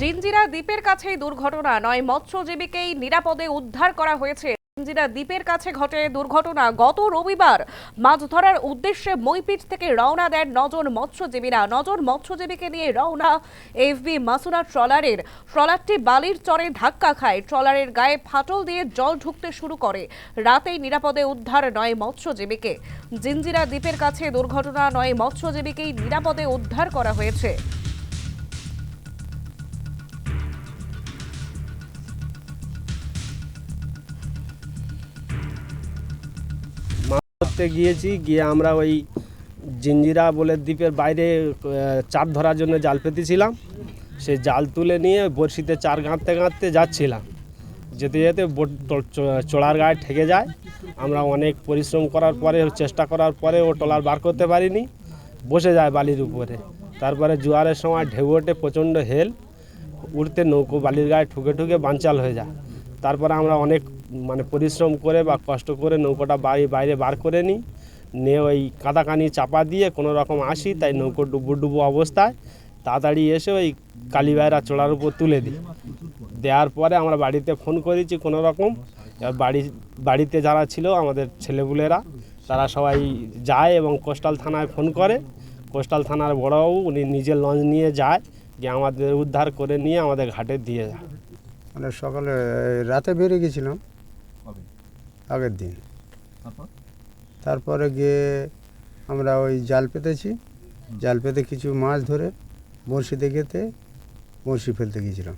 জিঞ্জিরা দ্বীপের কাছেই দুর্ঘটনা। নয় মৎস্যজীবীকেই নিরাপদে উদ্ধার করা হয়েছে। জিঞ্জিরা দ্বীপের কাছে ঘটে দুর্ঘটনা। গত রবিবার মাছ ধরার উদ্দেশ্যে মইপিট থেকে রওনা দেন নজন মৎস্যজীবীরা। নজন মৎস্যজীবীকে নিয়ে রওনা এফবি মাসুনা ট্রলারের। ট্রলারটি বালির চরে ধাক্কা খায়। ট্রলারের গায়ে ফাটল দিয়ে জল ঢুকতে শুরু করে। রাতেই নিরাপদে উদ্ধার নয় মৎস্যজীবীকে। জিঞ্জিরা দ্বীপের কাছে দুর্ঘটনা। নয় মৎস্যজীবীকেই নিরাপদে উদ্ধার করা হয়েছে। ধরতে গিয়েছি, গিয়ে আমরা ওই জিঞ্জিরা বলে দ্বীপের বাইরে চার ধরার জন্য জাল পেতেছিলাম সে জাল তুলে নিয়ে বড়শিতে চার গাঁততে গাঁততে যাচ্ছিলাম। যেতে যেতে চড়ার গায়ে ঠেকে যায়। আমরা অনেক পরিশ্রম করার পরে, চেষ্টা করার পরে ও টলার বার করতে পারিনি। বসে যায় বালির উপরে। তারপরে জোয়ারের সময় ঢেউ ওঠে প্রচণ্ড হেল। উঠতে নৌকো বালির গায়ে ঠুকে ঠুকে বাঞ্চাল হয়ে যায়। তারপরে আমরা অনেক মানে পরিশ্রম করে বা কষ্ট করে নৌকোটা বাইরে বাইরে বার করে নিই। নিয়ে ওই কাদাকানি চাপা দিয়ে কোনো রকম আসি, তাই নৌকো ডুবো ডুবো অবস্থায়। তাড়াতাড়ি এসে ওই কালীবাইরা চড়ার উপর তুলে দিই। দেওয়ার পরে আমরা বাড়িতে ফোন করেছি কোনো রকম। বাড়ি, বাড়িতে যারা ছিল আমাদের ছেলেপুলেরা, তারা সবাই যায় এবং কোস্টাল থানায় ফোন করে। কোস্টাল থানার বড়বাবু উনি নিজে লঞ্চ নিয়ে যায়, গিয়ে আমাদের উদ্ধার করে নিয়ে আমাদের ঘাটে দিয়ে যায়। মানে সকালে রাতে বেরিয়ে গেছিলাম। আগের দিন। তারপরে? গিয়ে আমরা ওই জাল পেতেছি। জাল পেতে কিছু মাছ ধরে বড়শিতে গেতে বড়শি ফেলতে গিয়েছিলাম।